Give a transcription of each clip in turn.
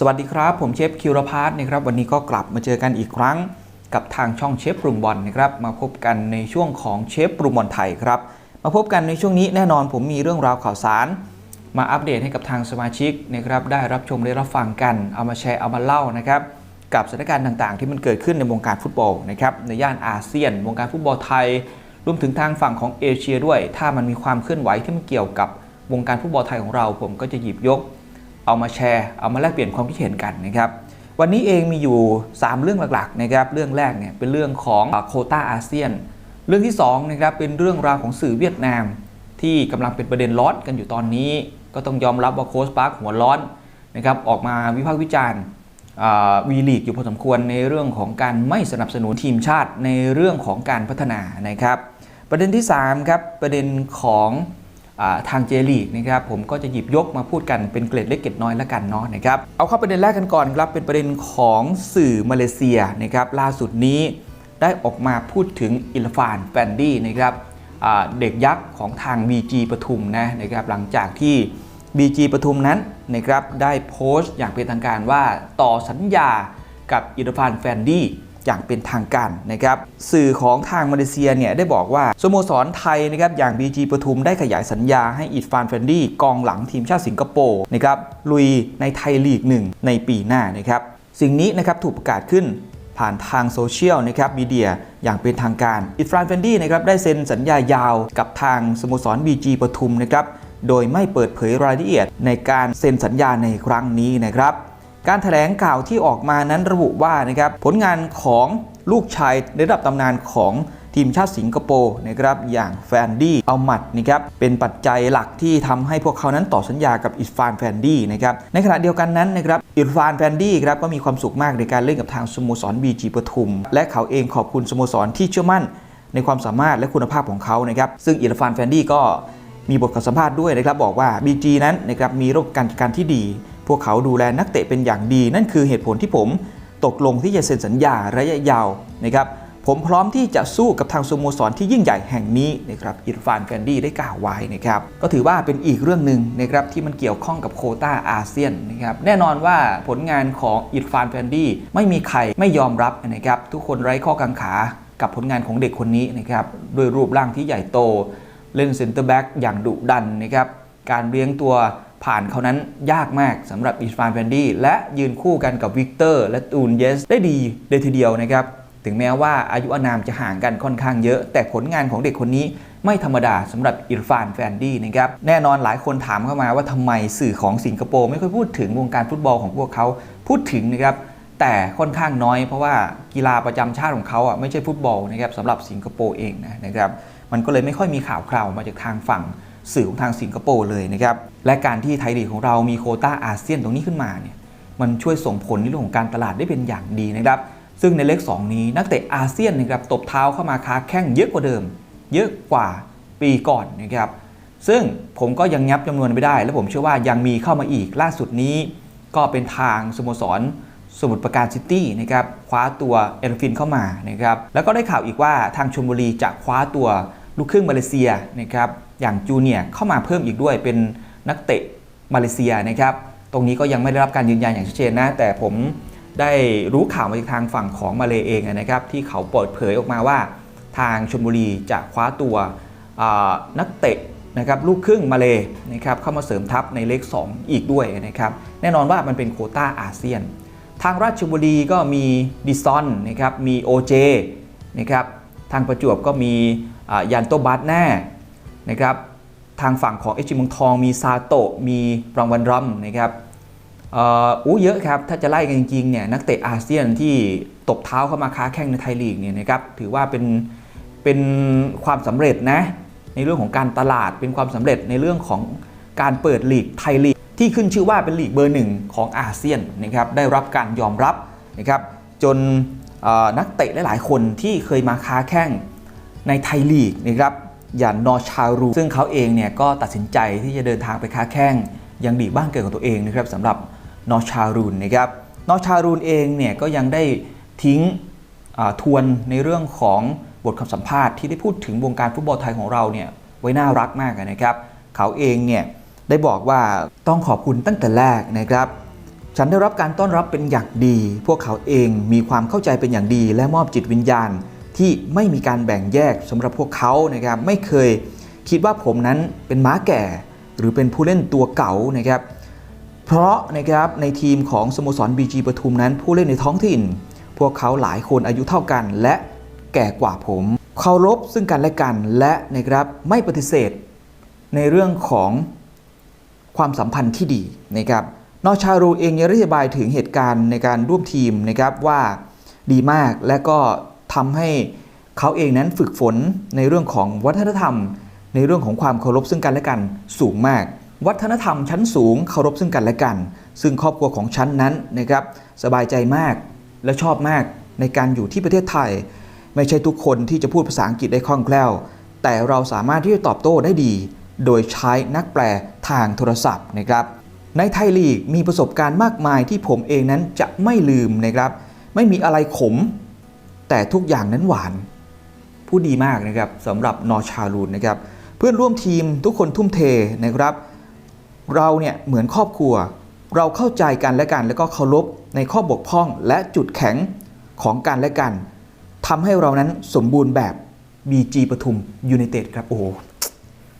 สวัสดีครับ ผมเชฟคิวรพาร์ทนะครับวันนี้ก็กลับมาเจอกันอีกครั้ง กับทางช่องเชฟปรุงบอลนะครับมาพบกันในช่วงของเชฟปรุงบอลไทยครับมาพบกันในช่วงนี้แน่นอนผมมีเรื่องราวข่าวสาร มาอัปเดตให้กับทางสมาชิกนะครับได้รับชมได้รับฟังกันเอามาแชร์เอามาเล่านะครับกับสถานการณ์ต่างๆ ที่มันเกิดขึ้นในวงการฟุตบอลนะครับในย่านอาเซียน วงการฟุตบอลไทย รวมถึงทางฝั่งของเอเชียด้วย ถ้ามันมีความเคลื่อนไหวที่มันเกี่ยวกับวงการฟุตบอลไทยของเรา ผมก็จะหยิบยก เอามาแชร์ เอามาแลกเปลี่ยนความคิดเห็นกันนะครับ วันนี้เองมีอยู่ 3 เรื่องหลักๆนะครับเรื่องแรกเนี่ยเป็นเรื่องของโคต้าอาเซียน เรื่องที่2นะครับเป็นเรื่องราวของสื่อเวียดนาม ที่กำลังเป็นประเด็นร้อนกันอยู่ตอนนี้ ก็ต้องยอมรับว่าโค้ชปาร์คหัวร้อนนะครับออกมาวิพากษ์วิจารณ์วีลีกอยู่พอสมควรในเรื่องของการไม่สนับสนุนทีมชาติในเรื่องของการพัฒนานะครับ ประเด็นที่3ครับประเด็นของ ทางเจลีกนะครับผมก็จะหยิบยกมาพูดกันเป็นเกรดเล็กเกรดน้อยล้วกันเนาะนะครับเอาเข้าประเด็นแรกกันก่อนครับเป็นประเด็นของสื่อมาเลเซียนะครับล่าสุดนี้ได้ออกมาพูดถึงอิลฟานแฟนดี้นะครับเด็กยักษ์ของทาง BG ปทุมนะนะครับหลังจากที่ BG ปทุมนั้นนะครับได้โพสต์อย่างเป็นทางการว่าต่อสัญญากับอิลฟานแฟนดี้ อย่างเป็นทางการนะครับสื่อของทางมาเลเซียเนี่ยได้บอกว่าสโมสรไทยนะครับอย่าง BG ปทุมได้ขยายสัญญาให้อิดฟานแฟนดี้กองหลังทีมชาติสิงคโปร์นะครับลุยในไทยลีกหนึ่งในปีหน้านะครับสิ่งนี้นะครับถูกประกาศขึ้นผ่านทางโซเชียลนะครับมีเดียอย่างเป็นทางการอิดฟรานเฟนดี้นะครับได้เซ็นสัญญายาวกับทางสโมสร BG ปทุมนะครับโดยไม่เปิดเผยรายละเอียดในการเซ็นสัญญาในครั้งนี้นะครับ การถแถลงข่าวที่ออกมานั้นระบุว่านะครับผลงานของลูกชายระดับตำนานของทีมชาติสิงคโปร์นะครับอย่างแฟนดี้เอามัดนะครับเป็นปัจจัยหลักที่ทำให้พวกเขานั้นต่อสัญญากับอิสฟานแฟนดี้นะครับในขณะเดียวกันนั้นนะครับอิสฟานแฟนดี้ครับก็มีความสุขมากในการเล่นกับทางสโมสรบีจีปทุม และเขาเองขอบคุณสโมสรที่เชื่อมั่น ในความสามารถและคุณภาพของเขานะครับซึ่งอิรฟานแฟนดี้ก็มีบทสัมภาษณ์ด้วยนะครับบอกว่า BG นั้นนะครับมีระบบการจัดการที่ดี พวกเขาดูแลนักเตะเป็นอย่างดี นั่นคือเหตุผลที่ผมตกลงที่จะเซ็นสัญญาระยะยาวนะครับผมพร้อมที่จะสู้กับทางสโมสรที่ยิ่งใหญ่แห่งนี้นะครับอิรฟานแฟนดี้ได้กล่าวไว้นะครับก็ถือว่าเป็นอีกเรื่องหนึ่งนะครับที่มันเกี่ยวข้องกับโคต้าอาเซียนนะครับแน่นอนว่าผลงานของอิรฟานแฟนดี้ไม่มีใครไม่ยอมรับนะครับทุกคนไร้ข้อกังขากับผลงานของเด็กคนนี้นะครับด้วยรูปร่างที่ใหญ่โต เล่นเซนเตอร์แบ็กอย่างดุดันนะครับการเลี้ยงตัว ผ่านเขานั้นยากมากสำหรับอิสฟานแฟนดี้และยืนคู่กันกับวิกเตอร์และตูนเยส ได้ดีเลยทีเดียวนะครับ ถึงแม้ว่าอายุอานามจะห่างกันค่อนข้างเยอะ แต่ผลงานของเด็กคนนี้ไม่ธรรมดาสำหรับอิรฟานแฟนดี้นะครับแน่นอนหลายคนถามเข้ามาว่าทำไมสื่อของสิงคโปร์ไม่ค่อยพูดถึงวงการฟุตบอลของพวกเขาพูดถึงนะครับแต่ค่อนข้างน้อยเพราะว่ากีฬาประจำชาติของเขาอะไม่ใช่ฟุตบอลนะครับสำหรับสิงคโปร์เองนะนะครับมันก็เลยไม่ค่อยมีข่าวคราวมาจากทางฝั่ง สื่อของทางสิงคโปร์เลยนะครับและการที่ไทยลีกของเรามีโคต้าอาเซียนตรงนี้ขึ้นมาเนี่ยมันช่วยส่งผลในเรื่องของการตลาดได้เป็นอย่างดีนะครับซึ่งในเลข 2 นี้นักเตะอาเซียนนะครับตบเท้าเข้ามาค้าแข้งเยอะกว่าเดิม เยอะกว่าปีก่อนนะครับซึ่งผมก็ยังยับจำนวนไม่ได้ และผมเชื่อว่ายังมีเข้ามาอีกล่าสุดนี้ ก็เป็นทางสโมสรสมุทรปราการซิตี้นะครับคว้าตัวเอลฟินเข้ามานะครับแล้วก็ได้ข่าวอีกว่าทางชลบุรีจะคว้าตัวลูกครึ่งมาเลเซียนะครับ อย่างจูเนียเข้ามาเพิ่มอีกด้วยเป็นนักเตะมาเลเซียนะครับ ตรงนี้ก็ยังไม่ได้รับการยืนยันอย่างชัดเจนนะ แต่ผมได้รู้ข่าวมาจากทางฝั่งของมาเลเองนะครับ ที่เขาเปิดเผยออกมาว่า ทางชลบุรีจะคว้าตัวนักเตะนะครับลูกครึ่งมาเลนะครับเข้ามาเสริมทัพในเลข 2 อีกด้วยนะครับ แน่นอนว่ามันเป็นโคต้าอาเซียน ทางราชบุรีก็มีดิซอนนะครับมี OJ นะครับทางประจวบก็มีอ่ายันโตบัตแน่ นะครับทางฝั่งของเอจิเมืองทองมีซาโตะมีรางวัลรัมนะครับอู้เยอะครับ ถ้าจะไล่กันจริงๆเนี่ยนักเตะอาเซียนที่ตบเท้าเข้ามาค้าแข่งในไทยลีกเนี่ยนะครับถือว่าเป็นเป็นความสำเร็จนะในเรื่องของการตลาดเป็นความสำเร็จในเรื่องของการเปิดลีกไทยลีก ที่ขึ้นชื่อว่าเป็นลีกเบอร์หนึ่งของอาเซียนนะครับได้รับการยอมรับนะครับจนนักเตะหลายๆ คนที่เคยมาค้าแข่งในไทยลีกนะครับ อย่างนอชารู ซึ่งเขาเองเนี่ยก็ตัดสินใจที่จะเดินทางไปค้าแข่งยังลีบ้านเกิดของตัวเองนะครับสำหรับนอชารูนนะครับนอชารูนเองเนี่ยก็ยังได้ทิ้งทวนในเรื่องของบทคำสัมภาษณ์ที่ได้พูดถึงวงการฟุตบอลไทยของเราเนี่ยไว้น่ารักมากนะครับ เขาเองเนี่ยได้บอกว่าต้องขอบคุณตั้งแต่แรกนะครับ ฉันได้รับการต้อนรับเป็นอย่างดี พวกเขาเองมีความเข้าใจเป็นอย่างดี และมอบจิตวิญญาณ ที่ไม่มีการแบ่งแยกสำหรับพวกเขานะครับไม่เคยคิดว่าผมนั้นเป็นม้าแก่ หรือเป็นผู้เล่นตัวเก่านะครับเพราะนะครับในทีมของสโมสร BG ปทุมนั้น ผู้เล่นในท้องถิ่น พวกเขาหลายคนอายุเท่ากัน และแก่กว่าผมเคารพซึ่งกันและกันและนะครับไม่ปฏิเสธ ในเรื่องของความสัมพันธ์ที่ดีนะครับนอชารูเองยังอธิบายถึงเหตุการณ์ในการร่วมทีมนะครับว่าดีมากและก็ ทำให้เขาเองนั้นฝึกฝนในเรื่องของวัฒนธรรม ในเรื่องของความเคารพซึ่งกันและกันสูงมาก วัฒนธรรมชั้นสูงเคารพซึ่งกันและกัน ซึ่งครอบครัวของฉันนั้นนะครับสบายใจมากและชอบมากในการอยู่ที่ประเทศไทย ไม่ใช่ทุกคนที่จะพูดภาษาอังกฤษได้คล่องแคล่ว แต่เราสามารถที่จะตอบโต้ได้ดี โดยใช้นักแปลทางโทรศัพท์นะครับในไทยลีกมีประสบการณ์มากมายที่ผมเองนั้นจะไม่ลืมนะครับ ไม่มีอะไรขม แต่ทุกอย่างนั้นหวาน ผู้ดีมากนะครับสำหรับนอชาลูนนะครับ เพื่อนร่วมทีมทุกคนทุ่มเทนะครับ เราเนี่ยเหมือนครอบครัว เราเข้าใจกันและกัน แล้วก็เคารพในข้อบกพร่องและจุดแข็งของกันและกันทำให้เรานั้นสมบูรณ์แบบ BG ปทุมยูไนเต็ดครับโอ้โห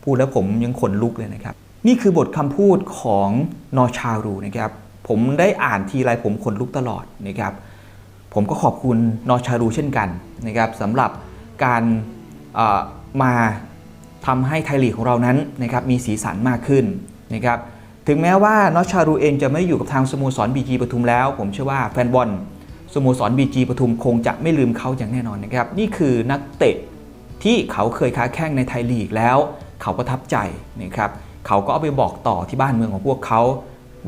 พูดแล้วผมยังขนลุกเลยนะครับ นี่คือบทคำพูดของนอชารูนะครับผมได้อ่านทีไรผมขนลุกตลอดนะครับ ผมก็ขอบคุณนอชารูเช่นกันนะครับสำหรับการมาทำให้ไทยลีกของเรานั้นนะครับมีสีสันมากขึ้นนะครับถึงแม้ว่านอชารูเองจะไม่อยู่กับทางสโมสรบีจีปทุมแล้ว ผมเชื่อว่าแฟนบอลสโมสรบีจีปทุมคงจะไม่ลืมเขาอย่างแน่นอนนะครับนี่คือนักเตะที่เขาเคยค้าแข้งในไทยลีกแล้ว เขาประทับใจนะครับเขาก็เอาไปบอกต่อที่บ้านเมืองของพวกเขา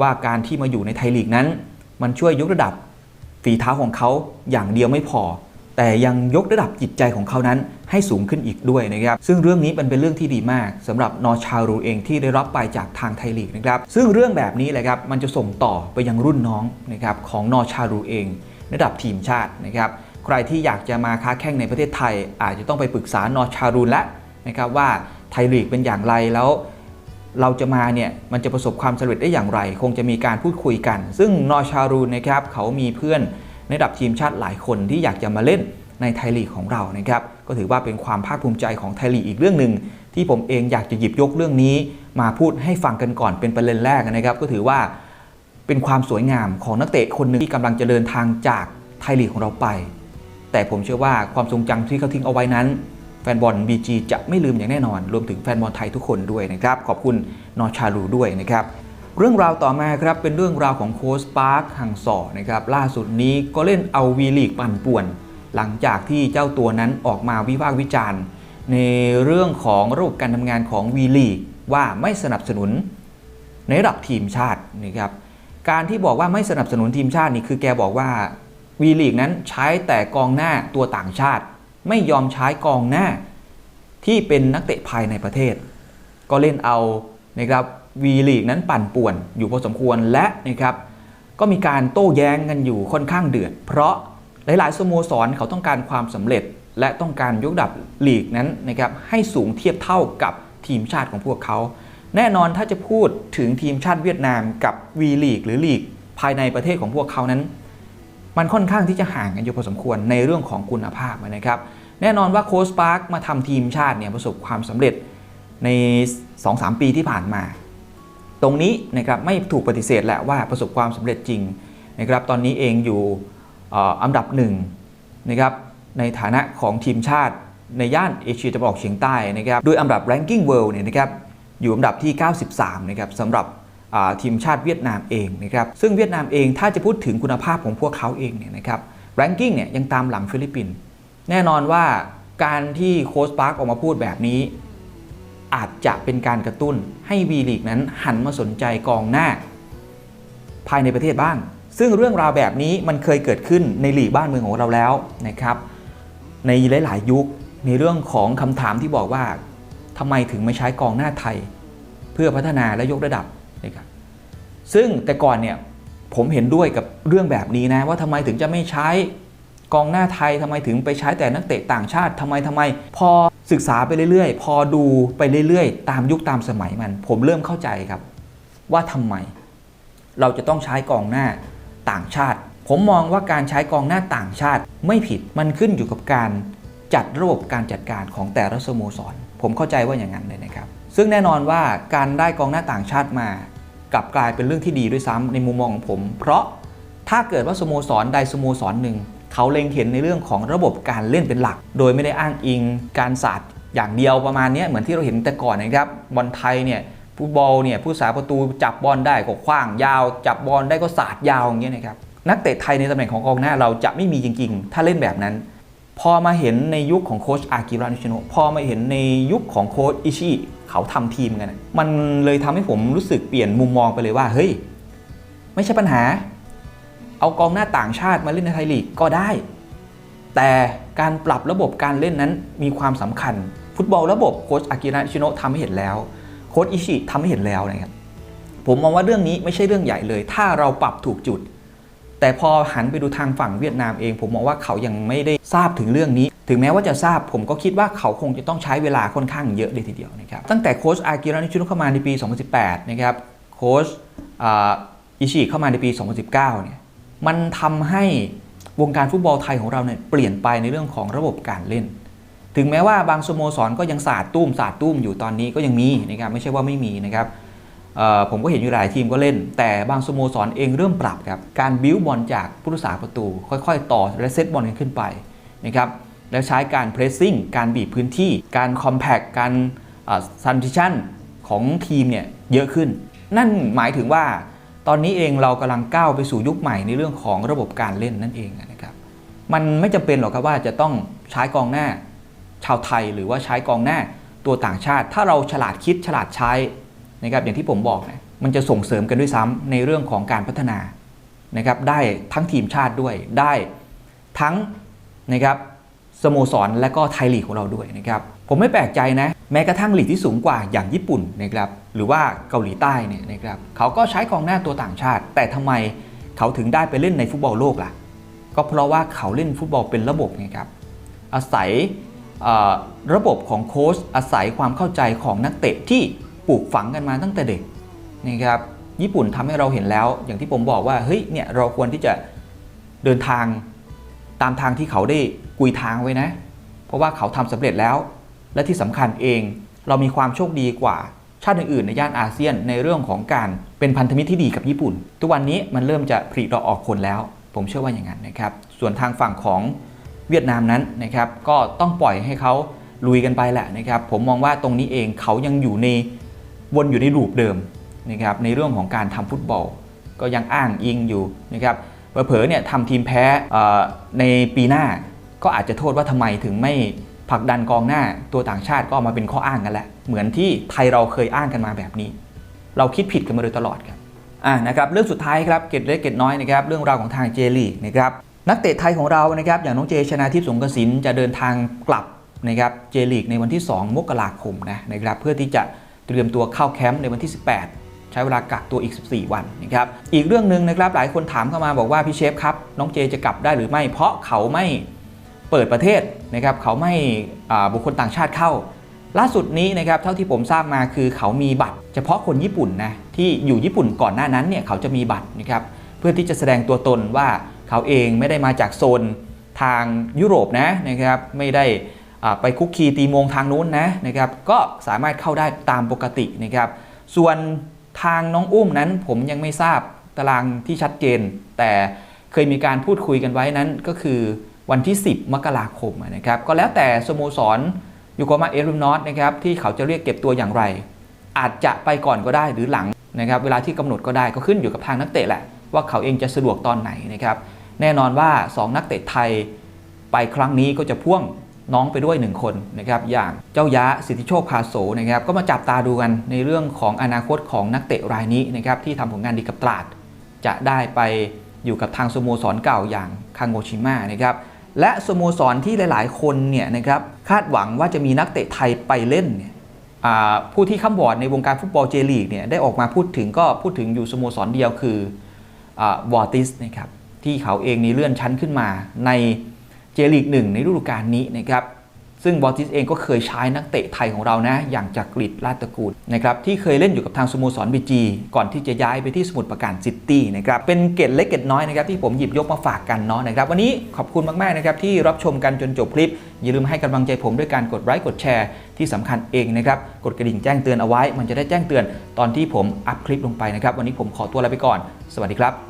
ว่าการที่มาอยู่ในไทยลีกนั้น มันช่วยยกระดับ ฝีเท้าของเขาอย่างเดียวไม่พอ แต่ยังยกระดับจิตใจของเขานั้นให้สูงขึ้นอีกด้วยนะครับ ซึ่งเรื่องนี้มันเป็นเรื่องที่ดีมากสำหรับนอชารูเองที่ได้รับไปจากทางไทยลีกนะครับ ซึ่งเรื่องแบบนี้แหละครับมันจะส่งต่อไปยังรุ่นน้องนะครับของนอชารูเอง ระดับทีมชาตินะครับใครที่อยากจะมาค้าแข่งในประเทศไทย อาจจะต้องไปปรึกษานอชารูและนะครับว่าไทยลีกเป็นอย่างไรแล้ว เราจะมาเนี่ยมันจะประสบความสำเร็จได้อย่างไร คงจะมีการพูดคุยกัน ซึ่งนอชารูนนะครับเขามีเพื่อนในระดับทีมชาติหลายคนที่อยากจะมาเล่นในไทยลีกของเรานะครับก็ถือว่าเป็นความภาคภูมิใจของไทยลีกอีกเรื่องหนึ่งที่ผมเองอยากจะหยิบยกเรื่องนี้ มาพูดให้ฟังกันก่อนเป็นประเด็นแรกนะครับ ก็ถือว่าเป็นความสวยงามของนักเตะคนหนึ่งที่กำลังจะเดินทางจากไทยลีกของเราไป แต่ผมเชื่อว่าความทรงจำที่เขาทิ้งเอาไว้นั้น ฟนบอล BG จะไม่ลืมอย่างแน่นอน รวมถึงแฟนบอลไทยทุกคนด้วยนะครับ ขอบคุณนอชาลูด้วยนะครับ เรื่องราวต่อมาครับเป็นเรื่องราวของโค้ชปาร์คฮังซอร์นะครับล่าสุดนี้ก็เล่นเอาวีลีกปั่นป่วน หลังจากที่เจ้าตัวนั้นออกมาวิพากษ์วิจารณ์ ในเรื่องของระบบการทำงานของวีลีกว่าไม่สนับสนุน ในระดับทีมชาตินะครับการที่บอกว่าไม่สนับสนุนทีมชาตินี่คือแกบอกว่าวีลีกนั้นใช้แต่กองหน้าตัวต่างชาติ ไม่ยอมใช้กองหน้า ที่เป็นนักเตะภายในประเทศ ก็เล่นเอานะครับวีลีกนั้นปั่นป่วนอยู่พอสมควรและนะครับก็มีการโต้แย้งกันอยู่ค่อนข้างเดือด เพราะหลาย ๆ สโมสรเขาต้องการความสำเร็จ และต้องการยกระดับลีกนั้นนะครับให้สูงเทียบเท่ากับทีมชาติของพวกเขา แน่นอนถ้าจะพูดถึงทีมชาติเวียดนามกับวีลีกหรือลีกภายในประเทศของพวกเขานั้น มันค่อนข้างที่จะห่างกันอยู่พอสมควรในเรื่องของคุณภาพนะครับ แน่นอนว่าโค้ชปาร์คมาทำทีมชาติเนี่ยประสบความสำเร็จใน 2-3 ปีที่ผ่านมา ตรงนี้นะครับไม่ถูกปฏิเสธแหละว่าประสบความสำเร็จจริงนะครับตอนนี้เองอยู่อันดับหนึ่งนะครับในฐานะของทีมชาติในย่านเอเชียตะวันออกเฉียงใต้นะครับด้วยอันดับ ranking world เนี่ยนะครับอยู่อันดับที่ 93 นะครับสำหรับทีมชาติเวียดนามเองนะครับซึ่งเวียดนามเองถ้าจะพูดถึงคุณภาพของพวกเขาเองเนี่ยนะครับ ranking เนี่ยยังตามหลังฟิลิปปินส์ แน่นอนว่าการที่โค้ชปาร์คออกมาพูดแบบนี้ อาจจะเป็นการกระตุ้นให้วีลีกนั้นหันมาสนใจกองหน้า ภายในประเทศบ้าง ซึ่งเรื่องราวแบบนี้มันเคยเกิดขึ้นในลีกบ้านเมืองของเราแล้วนะครับ ในหลาย ๆ ยุคในเรื่องของคำถามที่บอกว่าทำไมถึงไม่ใช้กองหน้าไทย เพื่อพัฒนาและยกระดับนะครับซึ่งแต่ก่อนเนี่ยผมเห็นด้วยกับเรื่องแบบนี้นะว่าทำไมถึงจะไม่ใช้ กองหน้าไทยทำไมถึงไปใช้แต่นักเตะต่างชาติทำไมทำไม พอศึกษาไปเรื่อยๆ พอดูไปเรื่อยๆ ตามยุคตามสมัยมัน ผมเริ่มเข้าใจครับ ว่าทำไม เราจะต้องใช้กองหน้าต่างชาติ ผมมองว่าการใช้กองหน้าต่างชาติไม่ผิดมันขึ้นอยู่กับการจัดระบบการจัดการของแต่ละสโมสร ผมเข้าใจว่าอย่างนั้นเลยนะครับ ซึ่งแน่นอนว่าการได้กองหน้าต่างชาติมา กลับกลายเป็นเรื่องที่ดีด้วยซ้ำในมุมมองของผม เพราะถ้าเกิดว่าสโมสรใดสโมสรหนึ่ง เขาเล็งเห็นในเรื่องของระบบการเล่นเป็นหลัก โดยไม่ได้อ้างอิงการศาสตร์อย่างเดียวประมาณนี้เหมือนที่เราเห็นแต่ก่อนนะครับบอลไทยเนี่ยฟุตบอลเนี่ยผู้สาประตูจับบอลได้ก็คว้างยาว จับบอลได้ก็ศาสาดยาวอย่างเงี้ยนะครับนักเตะไทยในตำแหน่งของกองหน้าเราจะไม่มีจริงๆ ถ้าเล่นแบบนั้น พอมาเห็นในยุคของโค้ชอากิระนิชโนะพอมาเห็นในยุคของโค้ชอิชิเขาทำทีมกัน มันเลยทำให้ผมรู้สึกเปลี่ยนมุมมองไปเลยว่าเฮ้ยไม่ใช่ปัญหา เอากองหน้าต่างชาติมาเล่นในไทยลีกก็ได้ แต่การปรับระบบการเล่นนั้นมีความสำคัญ ฟุตบอลระบบโค้ชอากิระนิชิโนะทำให้เห็นแล้ว โค้ชอิชิทำให้เห็นแล้วนะครับผมมองว่าเรื่องนี้ไม่ใช่เรื่องใหญ่เลย ถ้าเราปรับถูกจุด แต่พอหันไปดูทางฝั่งเวียดนามเอง ผมมองว่าเขายังไม่ได้ทราบถึงเรื่องนี้ ถึงแม้ว่าจะทราบ ผมก็คิดว่าเขาคงจะต้องใช้เวลาค่อนข้างเยอะเลยทีเดียวนะครับตั้งแต่โค้ชอากิระนิชิโนะเข้ามาในปี 2018 นะครับโค้ชอิชิเข้ามาในปี 2019 เนี่ย มันทำให้วงการฟุตบอลไทยของเราเนี่ยเปลี่ยนไปในเรื่องของระบบการเล่น ถึงแม้ว่าบางสโมสรก็ยังสาดตุ้มสาดตุ้มอยู่ตอนนี้ก็ยังมีนะครับไม่ใช่ว่าไม่มีนะครับผมก็เห็นอยู่หลายทีมก็เล่น แต่บางสโมสรเองเริ่มปรับครับการบิ้วบอลจากผู้รักษาประตู ค่อยๆ ต่อและเซตบอลกันขึ้นไปนะครับแล้วใช้การเพรสซิ่งการบีบพื้นที่ การคอมแพคการซันทิชันของทีมเนี่ยเยอะขึ้น นั่นหมายถึงว่า ตอนนี้เองเรากำลังก้าวไปสู่ยุคใหม่ในเรื่องของระบบการเล่นนั่นเองนะครับ มันไม่จำเป็นหรอกครับว่าจะต้องใช้กองหน้า ชาวไทยหรือว่าใช้กองหน้าตัวต่างชาติ ถ้าเราฉลาดคิดฉลาดใช้นะครับอย่างที่ผมบอกนะมันจะส่งเสริมกันด้วยซ้ำในเรื่องของการพัฒนานะครับได้ทั้งทีมชาติด้วยได้ทั้งนะครับสโมสรและก็ไทยลีกของเราด้วยนะครับผมไม่แปลกใจนะ แม้กระทั่งลีกที่สูงกว่าอย่างญี่ปุ่นนะครับหรือว่าเกาหลีใต้เนี่ยนะครับเขาก็ใช้กองหน้าตัวต่างชาติ แต่ทำไมเขาถึงได้ไปเล่นในฟุตบอลโลกล่ะ ก็เพราะว่าเขาเล่นฟุตบอลเป็นระบบไงครับอาศัยระบบของโค้ชอาศัยความเข้าใจของนักเตะที่ปลูกฝังกันมาตั้งแต่เด็กนะครับญี่ปุ่นทำให้เราเห็นแล้ว อย่างที่ผมบอกว่าเฮ้ยเนี่ยเราควรที่จะเดินทางตามทางที่เขาได้กุยทางไว้นะ เพราะว่าเขาทำสำเร็จแล้ว และที่สำคัญเอง เรามีความโชคดีกว่าชาติอื่นๆในย่านอาเซียนในเรื่องของการเป็นพันธมิตรที่ดีกับญี่ปุ่น ทุกวันนี้มันเริ่มจะผลิดอกออกผลแล้ว ผมเชื่อว่าอย่างนั้นนะครับ ส่วนทางฝั่งของเวียดนามนั้นนะครับก็ต้องปล่อยให้เขาลุยกันไปแหละนะครับผมมองว่าตรงนี้เองเขายังอยู่ในวนอยู่ในรูปเดิมนะครับในเรื่องของการทำฟุตบอล ก็ยังอ้างอิงอยู่นะครับเผลอเนี่ยทำทีมแพ้ในปีหน้าก็อาจจะโทษว่าทำไมถึงไม่ ผลักดันกองหน้าตัวต่างชาติก็เอามาเป็นข้ออ้างกันแหละ เหมือนที่ไทยเราเคยอ้างกันมาแบบนี้ เราคิดผิดกันมาโดยตลอดครับอ่านะครับเรื่องสุดท้ายครับเกตเล็กเกตน้อยนะครับเรื่องราวของทางเจลีกนะครับนักเตะไทยของเรานะครับอย่างน้องเจชนาทิพย์สงกระสินจะเดินทางกลับนะครับเจลีกในวันที่ 2 มกราคมนะนะครับเพื่อที่จะเตรียมตัวเข้าแคมป์ในวันที่ 18 ใช้เวลากักตัวอีก 14 วันนะครับอีกเรื่องหนึ่งนะครับหลายคนถามเข้ามาบอกว่าพี่เชฟครับน้องเจจะกลับได้หรือไม่เพราะเขาไม่ เปิดประเทศนะครับเขาไม่บุคคลต่างชาติเข้า ล่าสุดนี้นะครับเท่าที่ผมทราบมาคือเขามีบัตร เฉพาะคนญี่ปุ่นนะที่อยู่ญี่ปุ่นก่อนหน้านั้นเนี่ยเขาจะมีบัตรนะครับเพื่อที่จะแสดงตัวตนว่าเขาเองไม่ได้มาจากโซนทางยุโรปนะนะครับไม่ได้ไปคุกคีตีมงทางนู้นนะนะครับก็สามารถเข้าได้ตามปกตินะครับส่วนทางน้องอุ้มนั้นผมยังไม่ทราบตารางที่ชัดเจน แต่เคยมีการพูดคุยกันไว้นั้นก็คือ วันที่ 10 มกราคมนะครับก็แล้วแต่สโมสรยูโกมาเอรุมนอตนะครับที่เขาจะเรียกเก็บตัวอย่างไร อาจจะไปก่อนก็ได้หรือหลังนะครับเวลาที่กำหนดก็ได้ก็ขึ้นอยู่กับทางนักเตะแหละ ว่าเขาเองจะสะดวกตอนไหนนะครับแน่นอนว่า 2 นักเตะไทยไปครั้งนี้ก็จะพ่วงน้องไปด้วย 1 คนนะครับอย่างเจ้ายะสิทธิโชคพาโสนะครับก็มาจับตาดูกันในเรื่องของอนาคตของนักเตะรายนี้นะครับที่ทำผลงานดีกับตราด จะได้ไปอยู่กับทางสโมสรเก่าอย่างคางโงชิมะนะครับ และสโมสรที่หลาย ๆ คนเนี่ยนะครับคาดหวังว่าจะมีนักเตะไทยไปเล่นเนี่ยผู้ที่ข้ามบอร์ดในวงการฟุตบอลเจลีกเนี่ยได้ออกมาพูดถึงก็พูดถึงอยู่สโมสรเดียวคือวอร์ติสนะครับที่เขาเองนี่เลื่อนชั้นขึ้นมาในเจลีกหนึ่งในฤดูกาลนี้นะครับ ซึ่งบอติสเองก็เคยใช้นักเตะไทยของเรานะ อย่างจากกรีดราตะกูลนะครับที่เคยเล่นอยู่กับทางสโมสรบีจีก่อนที่จะย้ายไปที่สมุทรปราการซิตี้นะครับเป็นเกร็ดเล็กเกร็ดน้อยนะครับที่ผมหยิบยกมาฝากกันเนาะนะครับวันนี้ขอบคุณมากๆนะครับที่รับชมกันจนจบคลิป อย่าลืมให้กำลังใจผมด้วยการกดไลค์กดแชร์ที่สำคัญเองนะครับกดกระดิ่งแจ้งเตือนเอาไว้ มันจะได้แจ้งเตือนตอนที่ผมอัพคลิปลงไปนะครับวันนี้ผมขอตัวลาไปก่อน สวัสดีครับ